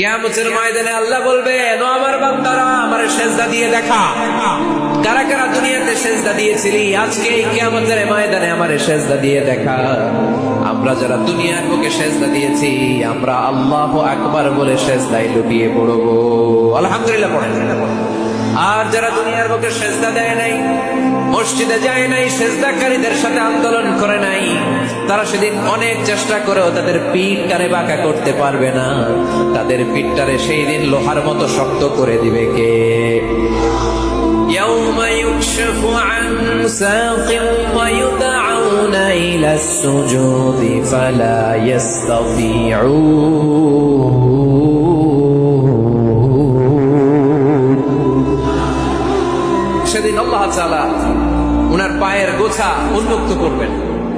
কেয়ামতের ময়দানে আল্লাহ বলবে, নো আমার বান্দারা, আমার সেজদা দিয়ে দেখা। কারা কারা দুনিয়াতে সেজদা দিয়েছিলি, আজকে এই কেয়ামতের ময়দানে আমার সেজদা দিয়ে দেখা। আমরা যারা দুনিয়ার বুকে সেজদা দিয়েছি, আমরা আল্লাহ আকবার বলে সেজদায় লুটিয়ে পড়ব। আলহামদুলিল্লাহ পড়েন আর যারা দুনিয়ার বুকে সেজদা দেয় নাই, মসজিদে যায় নাই, সেজদাকারীদের সাথে আন্দোলন করে নাই তারা সেদিন অনেক চেষ্টা করেও তাদের পিঠ টারে বাঁকা করতে পারবে না তাদের পিঠটারে সেই দিন লোহার মতো শক্ত করে দিবে কে يوم يكشف عن ساق ويدعون إلى السجود فلا يستطيعون সেদিন আল্লাহ তাআলা উনার পায়ের গোছা উন্মুক্ত করবেন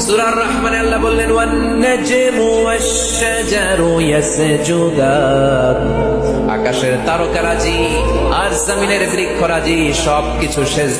সুরার রহমান আল্লাহ বললেন আকাশের তারকারাজি আর জমিনের বৃক্ষরাজি সবকিছু শেষ